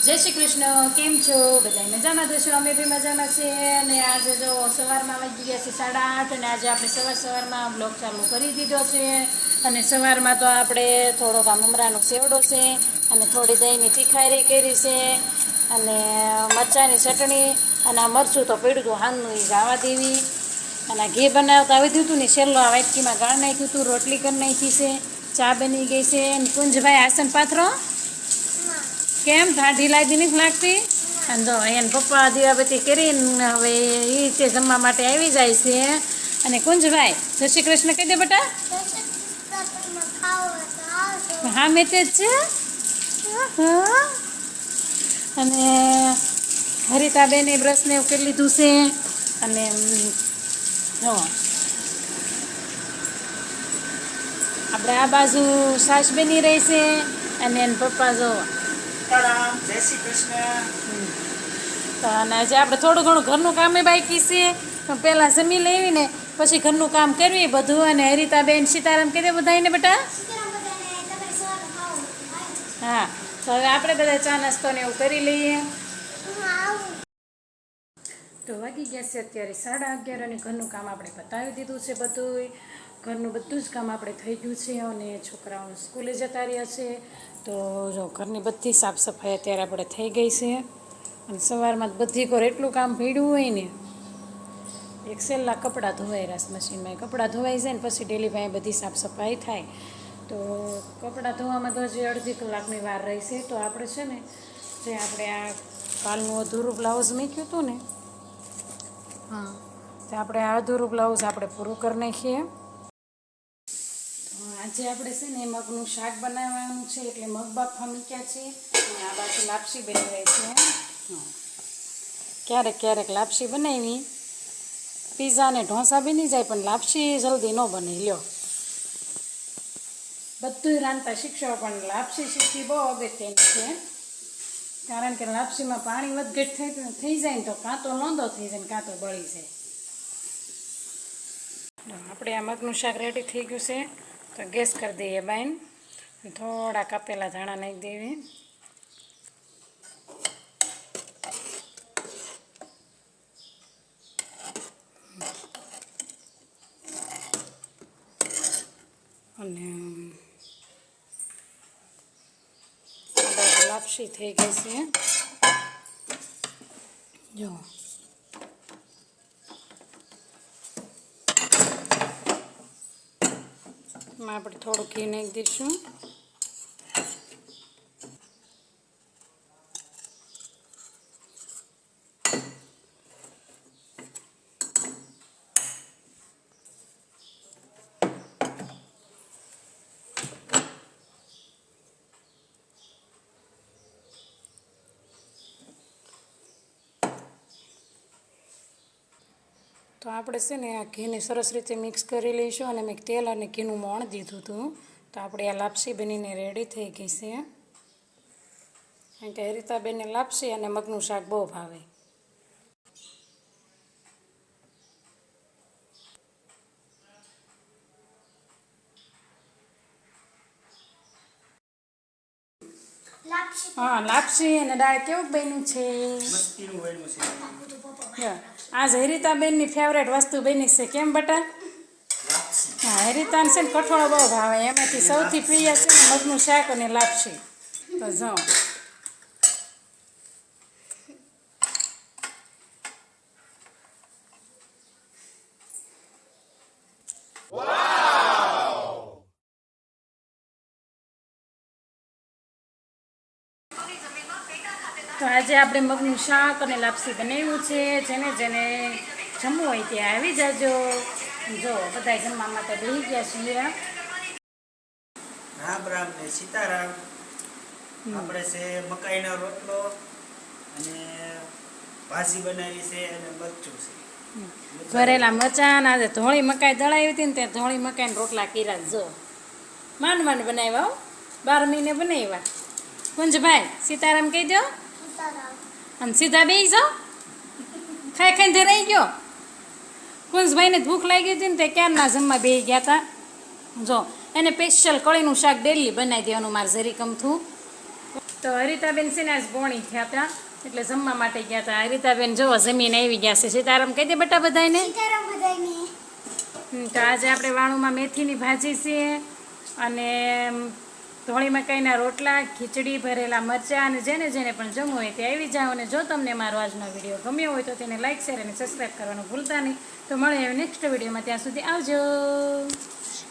શ્રી કૃષ્ણ, કેમ છો? બધા મજામાં તો છો અમે બી મજામાં છીએ. અને આજે જો સવારમાં વાગી ગયા છે સાડા આઠ અને આજે આપણે સવાર સવારમાં બ્લોગ ચાલુ કરી દીધો છે. અને સવારમાં તો આપણે થોડોક આ મમરાનો સેવડો છે અને થોડી દહીંની તીખારી કરી છે અને મરચાંની ચટણી અને આ મરચું તો પડ્યું હતું હાનનું એ ગાવા દેવી. અને ઘી બનાવતા આવી દીધું ને છેલ્લો આ વાટકીમાં ગાળ નાખ્યું હતું, રોટલી કરી નાખી છે, ચા બની ગઈ છે. કુંજભાઈ આસન પાથરો કેમ? ઢાઢી લાગી નથી લાગતી? અને જો એને પપ્પા દીવાબત્તી કરીને હવે એ રીતે જમવા માટે આવી જાય છે. અને કુંજભાઈ, જય શ્રી કૃષ્ણ કહી દે બેટા. હા મેં તે જ છે. અને હરિતાબેને બ્રશને એવું કરી લીધું છે. અને જો. આપણે આ બાજુ સાસ બની રહી છે. અને એન પપ્પા જો અને આજે આપણે થોડું ઘણું ઘરનું કામે બાકી છે. પહેલાં જમી લેવી ને પછી ઘરનું કામ કરવી બધું. અને હરિતાબેન, સીતારામ કીધે દે બધાને બેટા? હા. તો હવે આપણે બધા ચા નાસ્તો ને એવું કરી લઈએ. તો વાગી ગયા છે અત્યારે સાડા અગિયાર અને ઘરનું કામ આપણે પતાવી દીધું છે બધું ઘરનું બધું જ કામ આપણે થઈ ગયું છે અને છોકરાઓ સ્કૂલે જતા રહ્યા છે. તો જો ઘરની બધી સાફ સફાઈ અત્યારે આપણે થઈ ગઈ છે અને સવારમાં બધી કોર એટલું કામ ભીડ્યું હોય ને એક છેલ્લા કપડાં ધોવાય રાસ મશીનમાં. કપડાં ધોવાઈ જાય ને પછી ડેલી ભાઈ બધી સાફ સફાઈ થાય. તો કપડાં ધોવામાં તો હજી અડધી કલાકની વાર રહેશે તો આપણે છે ને જે આપણે આ કાલનું અધૂરું બ્લાઉઝ મૂક્યું હતું ને હા. તો આપણે આ અધૂરું બ્લાઉઝ આપણે પૂરું કરી નાખીએ. આજે આપણે છે ને મગનું શાક બનાવવાનું છે, એટલે મગ બાફવા મૂક્યા છે. અને આ બાજુ લાપસી બની રહી છે. ક્યારેક ક્યારેક લાપસી બનાવી. પીઝા ને ઢોસા બની જાય, પણ લાપસી જલ્દી ન બની. લ્યો. બધું રાંધતા શીખશો, પણ લાપસી શીખવી બહુ અગત્યની છે. કારણ કે લાપસીમાં પાણી વધઘટ થઈ જાય ને તો કાં તો લોંદો થઈ જાય ને કાં તો બળી જાય. આપણે આ મગનું શાક રેડી થઈ ગયું છે. તો ગેસ કરી દઈએ બાઈન. થોડા કાપેલા ધાણા નાખી દેવી. અને આ બાજુ લાપસી થઈ ગઈ છે. જો. એમાં આપણે થોડું ઘી નાખી દઈશું. તો આપણે છે ને આ ઘીને સરસ રીતે મિક્સ કરી લઈશું અને મેં તેલ અને ઘીનું મોણ દીધું હતું. તો આપણે આ લાપસી બનીને રેડી થઈ ગઈ છે. કારણ કે હરિતાબેનને લાપસી અને મગનું શાક બહુ ભાવે. હા લાપસી અને દાળ કેવું બન્યું છે? આ આજ હરિતાબેનની ફેવરેટ વસ્તુ બની છે. કેમ બટા? હા હરિતાન છે ને કઠોળ બહુ ભાવે. એમાંથી સૌથી પ્રિય છે ને મગનું શાક અને લાપસી. તો જો. તો આજે આપણે મગનું શાક અને લાપસી બનાવ્યું છે. જેને જેને જમવું હોય ત્યાં આવી જાજો. જો બધા જમવામાં માટે બેસી ગયા છીએ રામ રામ ને સીતારામ. આપણે છે મકાઈનો રોટલો અને ભાજી બનાવી છે અને મરચું છે. ભરેલા મરચાં આજે ધોળી મકાઈ દળાવી હતી ને ત્યાં ધોળી મકાઈ રોટલા કર્યા જો માંડ માંડ બનાવ્યા હો. બાર મહિને બનાવ્યા. કુંજભાઈ સીતારામ કહી દો અને સીધા બેસી જાઓ. ખાઈ ખાઈને ધરાઈ ગયો. કુંજભાઈને ભૂખ લાગી હતી ને તે ક્યારના જમવા બે ગયા હતા જો એને સ્પેશિયલ કળીનું શાક ડેલી બનાવી દેવાનું મારે જરી ગમતું તો હરિતાબેન આજ પોણી થયા હતા એટલે જમવા માટે ગયા હતા હરિતાબેન જો જમીન આવી ગયા છે. સીતારામ કહી દે બેટા બધાને તો આજે આપણે વાણુમાં મેથીની ભાજી છે અને ધોળી મકાઈના રોટલા, ખીચડી, ભરેલા મરચાં અને જેને જેને પણ જમવું હોય તે આવી જાઓ અને જો તમને મારો આજનો વીડિયો ગમ્યો હોય તો તેને લાઇક શેર અને સબસ્ક્રાઈબ કરવાનું ભૂલતા નહીં. તો મળે નેક્સ્ટ વિડીયોમાં. ત્યાં સુધી આવજો.